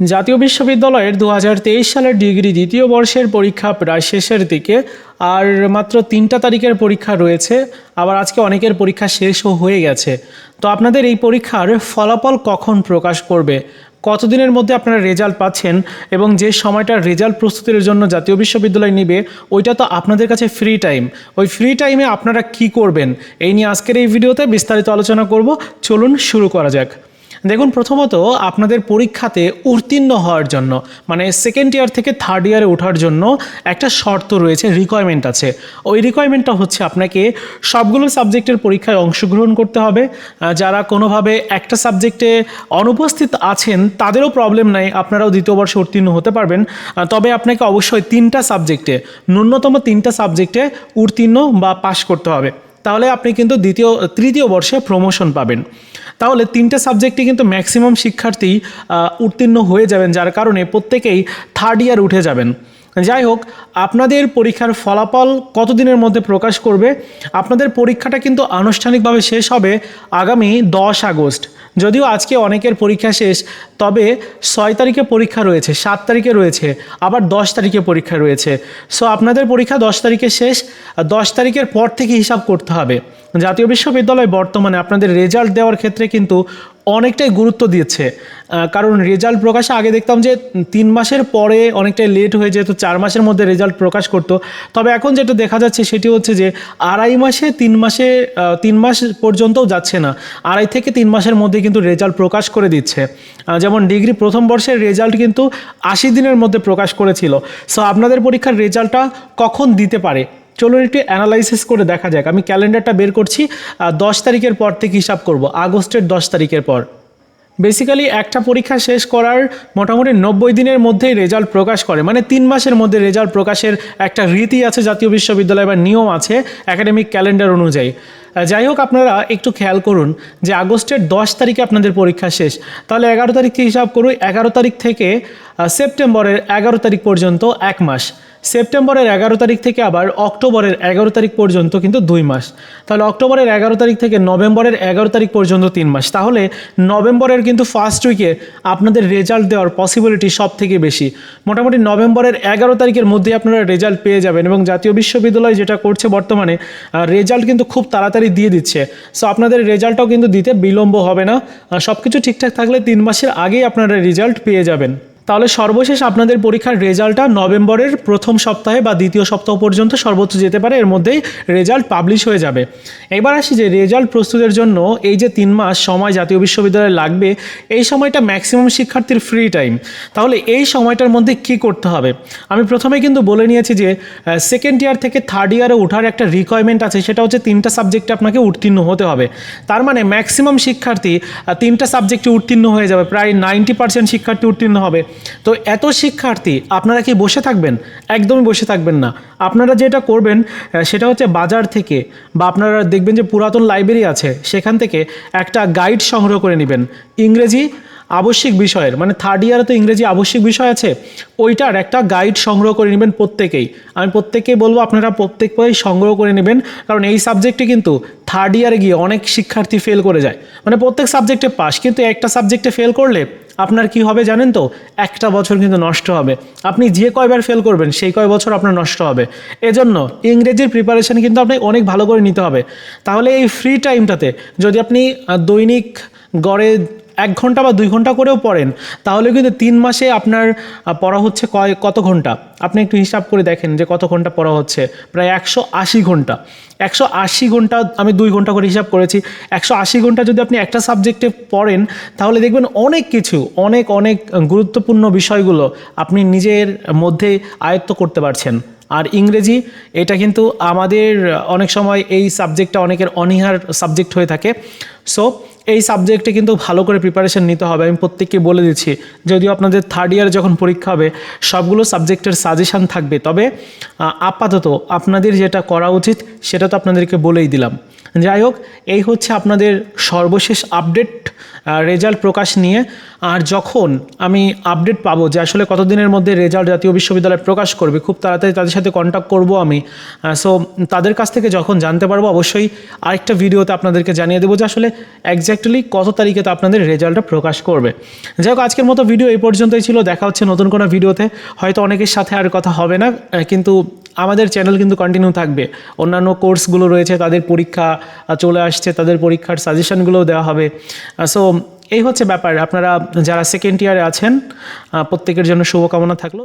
জাতীয় বিশ্ববিদ্যালয়ের দু হাজার তেইশ সালের ডিগ্রি দ্বিতীয় বর্ষের পরীক্ষা প্রায় শেষের দিকে, আর মাত্র তিনটা তারিখের পরীক্ষা রয়েছে। আবার আজকে অনেকের পরীক্ষা শেষও হয়ে গেছে। তো আপনাদের এই পরীক্ষার ফলাফল কখন প্রকাশ করবে? কতদিনের মধ্যে আপনারা রেজাল্ট পাচ্ছেন? এবং যে সময়টা রেজাল্ট প্রস্তুতির জন্য জাতীয় বিশ্ববিদ্যালয় নিবে, ওইটা তো আপনাদের কাছে ফ্রি টাইম। ওই ফ্রি টাইমে আপনারা কি করবেন? এই নিয়ে আজকের এই ভিডিওতে বিস্তারিত আলোচনা করব। চলুন শুরু করা যাক। দেখুন, প্রথমত আপনাদের পরীক্ষাতে উত্তীর্ণ হওয়ার জন্য মানে সেকেন্ড ইয়ার থেকে থার্ড ইয়ারে ওঠার জন্য একটা শর্ত রয়েছে রিকোয়ারমেন্ট আছে। ওই রিকোয়ারমেন্টটা হচ্ছে আপনাকে সবগুলো সাবজেক্টের পরীক্ষায় অংশগ্রহণ করতে হবে। যারা কোনোভাবে একটা সাবজেক্টে অনুপস্থিত আছেন, তাদেরও প্রবলেম নাই, আপনারাও দ্বিতীয় বর্ষে উত্তীর্ণ হতে পারবেন। তবে আপনাকে অবশ্যই তিনটা সাবজেক্টে ন্যূনতম তিনটা সাবজেক্টে উত্তীর্ণ বা পাশ করতে হবে। তাহলে আপনি কিন্তু দ্বিতীয়, তৃতীয় বর্ষে প্রমোশন পাবেন। তাহলে তিনটে সাবজেক্টে কিন্তু ম্যাক্সিমাম শিক্ষার্থী উত্তীর্ণ হয়ে যাবেন, যার কারণে প্রত্যেকেই থার্ড ইয়ার উঠে যাবেন। যাই হোক, আপনাদের পরীক্ষার ফলাফল কতদিনের মধ্যে প্রকাশ করবে? আপনাদের পরীক্ষাটা কিন্তু আনুষ্ঠানিকভাবে শেষ হবে আগামী দশ আগস্ট। যদিও আজকে অনেকের পরীক্ষা শেষ, তবে ছয় তারিখে পরীক্ষা রয়েছে, সাত তারিখে রয়েছে, আবার দশ তারিখে পরীক্ষা রয়েছে। সো আপনাদের পরীক্ষা দশ তারিখে শেষ, দশ তারিখের পর থেকে হিসাব করতে হবে। জাতীয় বিশ্ববিদ্যালয় বর্তমানে আপনাদের রেজাল্ট দেওয়ার ক্ষেত্রে কিন্তু অনেকটাই গুরুত্ব আহ, কারণ রেজাল্ট প্রকাশে আগে দেখতাম যে তিন মাসের পরে অনেকটাই লেট হয়ে যেত চার মাসের মধ্যে রেজাল্ট প্রকাশ করতো। তবে এখন যেটা দেখা যাচ্ছে সেটি হচ্ছে যে আড়াই মাসে তিন মাসে তিন মাস পর্যন্তও যাচ্ছে না। আড়াই থেকে তিন মাসের মধ্যে কিন্তু রেজাল্ট প্রকাশ করে দিচ্ছে। যেমন ডিগ্রি প্রথম বর্ষের রেজাল্ট কিন্তু আশি দিনের মধ্যে প্রকাশ করেছিল। সো আপনাদের পরীক্ষার রেজাল্টটা কখন দিতে পারে? চলুন একটু অ্যানালাইসিস করে দেখা যাক। আমি ক্যালেন্ডারটা বের করছি দশ তারিখের পর থেকে হিসাব করব, আগস্টের দশ তারিখের পর। বেসিক্যালি একটা পরীক্ষা শেষ করার মোটামুটি নব্বই দিনের মধ্যেই রেজাল্ট প্রকাশ করে। মানে তিন মাসের মধ্যে রেজাল্ট প্রকাশের একটা রীতি আছে জাতীয় বিশ্ববিদ্যালয় বা নিয়ম আছে একাডেমিক ক্যালেন্ডার অনুযায়ী। যাই হোক, আপনারা একটু খেয়াল করুন যে আগস্টের দশ তারিখে আপনাদের পরীক্ষা শেষ। তাহলে এগারো তারিখ হিসাব করুন, এগারো তারিখ থেকে সেপ্টেম্বরের এগারো তারিখ পর্যন্ত এক মাস। সেপ্টেম্বরের এগারো তারিখ থেকে আবার অক্টোবরের এগারো তারিখ পর্যন্ত কিন্তু দুই মাস। তাহলে অক্টোবরের এগারো তারিখ থেকে নভেম্বরের এগারো তারিখ পর্যন্ত তিন মাস। তাহলে নভেম্বরের কিন্তু ফার্স্ট উইকে আপনাদের রেজাল্ট দেওয়ার পসিবিলিটি সব থেকে বেশি। মোটামুটি নভেম্বরের এগারো তারিখের মধ্যে আপনারা রেজাল্ট পেয়ে যাবেন এবং জাতীয় বিশ্ববিদ্যালয় যেটা করছে বর্তমানে রেজাল্ট কিন্তু খুব তাড়াতাড়ি দিয়ে দিচ্ছে। সো আপনাদের রেজাল্টটাও কিন্তু দিতে বিলম্ব হবে না। সব কিছু ঠিকঠাক থাকলে তিন মাসের আগেই আপনারা রেজাল্ট পেয়ে যাবেন। তাহলে সর্বশেষ আপনাদের পরীক্ষার রেজাল্টটা নভেম্বরের প্রথম সপ্তাহে বা দ্বিতীয় সপ্তাহ পর্যন্ত সর্বোচ্চ যেতে পারে। এর মধ্যেই রেজাল্ট পাবলিশ হয়ে যাবে। এবার আসি যে রেজাল্ট প্রস্তুতের জন্য এই যে তিন মাস সময় জাতীয় বিশ্ববিদ্যালয়ে লাগবে, এই সময়টা ম্যাক্সিমাম শিক্ষার্থীর ফ্রি টাইম। তাহলে এই সময়টার মধ্যে কি করতে হবে? আমি প্রথমে কিন্তু বলে নিয়েছি যে সেকেন্ড ইয়ার থেকে থার্ড ইয়ারে ওঠার একটা রিকোয়ারমেন্ট আছে, সেটা হচ্ছে তিনটা সাবজেক্টে আপনাকে উত্তীর্ণ হতে হবে। তার মানে ম্যাক্সিমাম শিক্ষার্থী তিনটা সাবজেক্টে উত্তীর্ণ হয়ে যাবে। প্রায় নাইনটি পার্সেন্ট শিক্ষার্থী উত্তীর্ণ হবে। তো এত শিক্ষার্থী, আপনারা কি বসে থাকবেন? একদমই বসে থাকবেন না। আপনারা যেটা করবেন সেটা হচ্ছে বাজার থেকে বা আপনারা দেখবেন যে পুরাতন লাইব্রেরি আছে, সেখান থেকে একটা গাইড সংগ্রহ করে নেবেন। ইংরেজি আবশ্যিক বিষয়ের মানে থার্ড ইয়ারে তো ইংরেজি আবশ্যিক বিষয় আছে, ওইটার একটা গাইড সংগ্রহ করে নেবেন প্রত্যেকেই। আমি প্রত্যেককেই বলব আপনারা প্রত্যেক বই সংগ্রহ করে নেবেন, কারণ এই সাবজেক্টে কিন্তু থার্ড ইয়ারে গিয়ে অনেক শিক্ষার্থী ফেল করে যায়। মানে প্রত্যেক সাবজেক্টে পাস কিন্তু একটা সাবজেক্টে ফেল করলে আপনার কি হবে জানেন তো? একটা বছর কিন্তু নষ্ট হবে। আপনি যে কয়বার ফেল করবেন, সেই কয় বছর আপনার নষ্ট হবে। এজন্য ইংরেজির প্রিপারেশন কিন্তু আপনাকে অনেক ভালো করে নিতে হবে। তাহলে এই ফ্রি টাইমটাতে যদি আপনি দৈনিক গড়ে এক ঘণ্টা বা দুই ঘণ্টা করেও পড়েন, তাহলে কিন্তু তিন মাসে আপনার পড়া হচ্ছে কয়, কত ঘণ্টা? আপনি একটু হিসাব করে দেখেন যে কত ঘণ্টা পড়া হচ্ছে। প্রায় একশো আশি ঘণ্টা। একশো আশি ঘণ্টা আমি দুই ঘণ্টা করে হিসাব করেছি। একশো আশি ঘণ্টা যদি আপনি একটা সাবজেক্টে পড়েন, তাহলে দেখবেন অনেক কিছু, অনেক অনেক গুরুত্বপূর্ণ বিষয়গুলো আপনি নিজের মধ্যে আয়ত্ত করতে পারছেন। আর ইংরেজি, এটা কিন্তু আমাদের অনেক সময় এই সাবজেক্টটা অনেকের অনীহার সাবজেক্ট হয়ে থাকে। সো এই সাবজেক্টে কিন্তু ভালো করে প্রিপারেশন নিতে হবে। আমি প্রত্যেককে বলে দিচ্ছি, যদিও আপনাদের থার্ড ইয়ারে যখন পরীক্ষা হবে, সবগুলো সাবজেক্টের সাজেশান থাকবে। তবে আপাতত আপনাদের যেটা করা উচিত, সেটা তো আপনাদেরকে বলেই দিলাম। যাই হোক, এই হচ্ছে আপনাদের সর্বশেষ আপডেট রেজাল্ট প্রকাশ নিয়ে। আর যখন আমি আপডেট পাবো যে আসলে কতদিনের মধ্যে রেজাল্ট জাতীয় বিশ্ববিদ্যালয় প্রকাশ করবে, খুব তাড়াতাড়ি তাদের সাথে কন্ট্যাক্ট করব আমি। সো তাদের কাছ থেকে যখন জানতে পারব, অবশ্যই আরেকটা ভিডিওতে আপনাদেরকে জানিয়ে দেবো যে আসলে একজ্যাক্ট এক্স্যাক্টলি কত তারিখে তো আপনাদের রেজাল্টটা প্রকাশ করবে। যাই হোক, আজকের মতো ভিডিও এই পর্যন্তই ছিল। দেখা হচ্ছে নতুন কোনো ভিডিওতে হয়তো অনেকের সাথে আর কথা হবে না কিন্তু আমাদের চ্যানেল কিন্তু কন্টিনিউ থাকবে। অন্যান্য কোর্সগুলো রয়েছে, তাদের পরীক্ষা চলে আসছে, তাদের পরীক্ষার সাজেশনগুলোও দেওয়া হবে। সো এই হচ্ছে ব্যাপার। আপনারা যারা সেকেন্ড ইয়ারে আছেন প্রত্যেকের জন্য শুভকামনা থাকল।